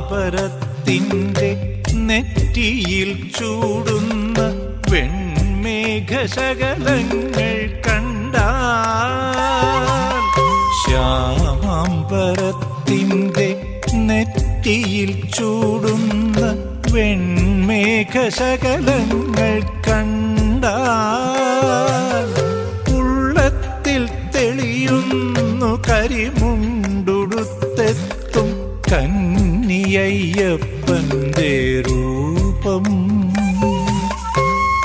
ശ്യാമാംബരത്തിന്റെ നെറ്റിയിൽ ചൂടുന്ന പെൺമേഘശകലങ്ങൾ കണ്ട ശ്യാമാംബരത്തിന്റെ നെറ്റിയിൽ ചൂടുന്ന വെൺമേഘശകലങ്ങൾ കണ്ട ഉള്ളത്തിൽ തെളിയുന്നു കരിമുണ്ടുടുത്തെത്തും കന്നിയയ്യപ്പന്റെ രൂപം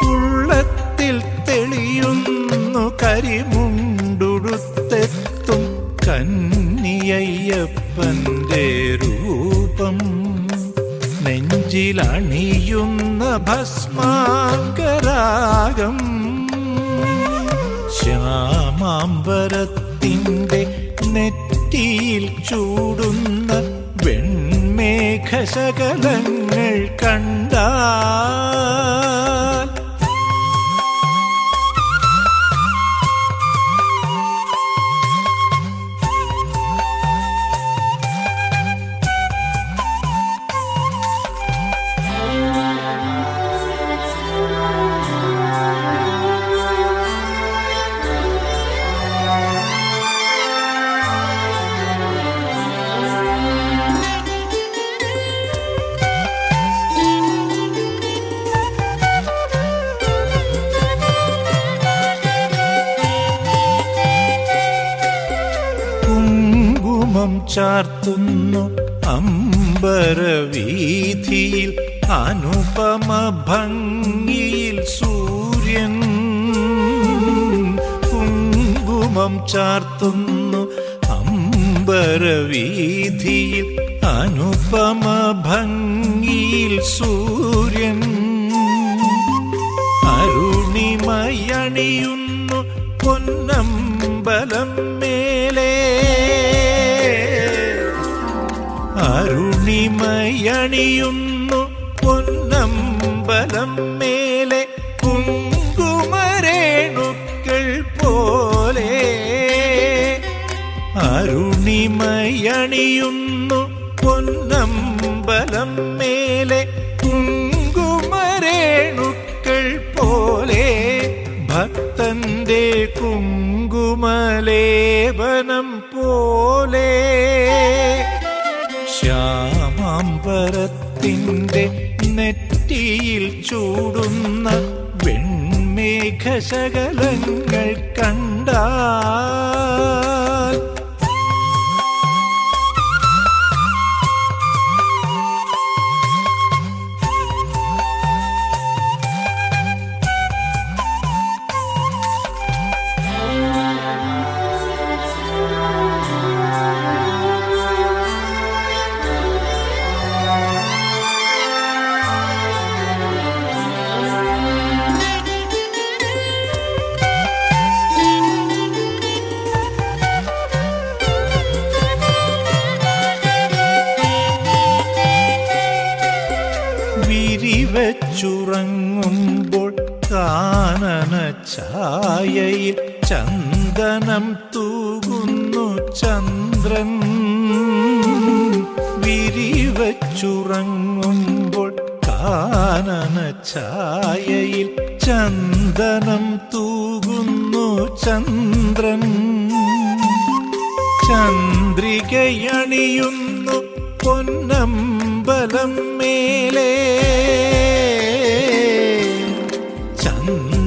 ഉള്ളത്തിൽ തെളിയുന്നു കരിമുണ്ടുടുത്തെത്തും കന്നിയയ്യപ്പന്റെ രൂപം നെഞ്ചിലണിയുന്ന ഭസ്മാങ്കരാഗം ശ്യാമാംബരത്തിന്റെ നെറ്റിയിൽ ചൂടുന്ന വെൺമേഘശകലങ്ങൾ കണ്ടാൽ കുങ്കുമം ചാർത്തുന്നു അമ്പരവീഥിയിൽ. അനുപമ ഭംഗിയിൽ സൂര്യൻ കുങ്കുമം ചാർത്തുന്നു അമ്പരവീഥിയിൽ. അനുപമ ഭംഗിയിൽ സൂര്യൻ അരുണിമയണിയുന്നു പൊന്നമ്പലം മേലെ കുങ്കുമരേണുക്കൾ പോലെ. അരുണിമയണിയുന്നു പൊന്നമ്പലം മേലെ ശ്യാമാംബരത്തിന്റെ നെറ്റിയിൽ ചൂടുന്ന വെൺമേഘശകലങ്ങൾ കണ്ടാൽ വിരിവച്ചുറങ്ങുമ്പോൾ കാനന ഛായയിൽ ചന്ദനം തൂകുന്നു ചന്ദ്രൻ. വിരിവച്ചുറങ്ങുമ്പോൾ കാനന ഛായയിൽ ചന്ദനം തൂകുന്നു ചന്ദ്രൻ. ചന്ദ്രികയണിയുന്നു പൊന്നമ്പലം മേലെ.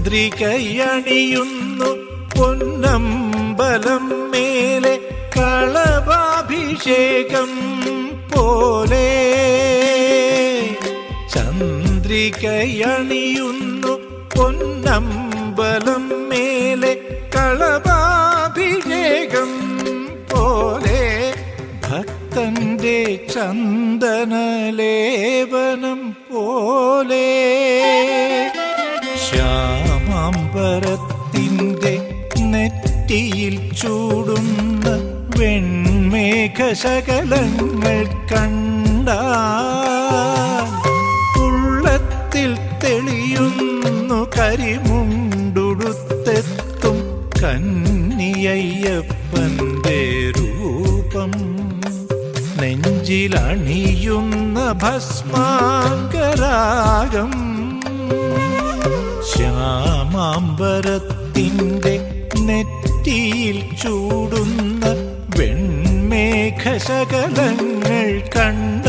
ചന്ദ്രികയണിയുന്നു. പൊന്നമ്പലം മേലെ കളഭാഭിഷേകം പോലെ. ചന്ദ്രികയണിയുന്നു. പൊന്നമ്പലം മേലെ കളഭാഭിഷേകം പോലെ. ഭക്തന്റെ ചന്ദനലേപനം നെറ്റിയിൽ ചൂടുന്ന വെൺമേഘശകലങ്ങൾ കണ്ട ഉള്ളത്തിൽ തെളിയുന്നു കരിമുണ്ടുടുത്തെത്തും കന്നിയയ്യപ്പന്റെ രൂപം. നെഞ്ചിലണിയുന്ന ഭസ്മാങ്കരാഗം ശ്യാമാംബരത്തിന്റെ നെറ്റിയിൽ ചൂടുന്ന വെൺമേഘശകലങ്ങൾ കണ്ട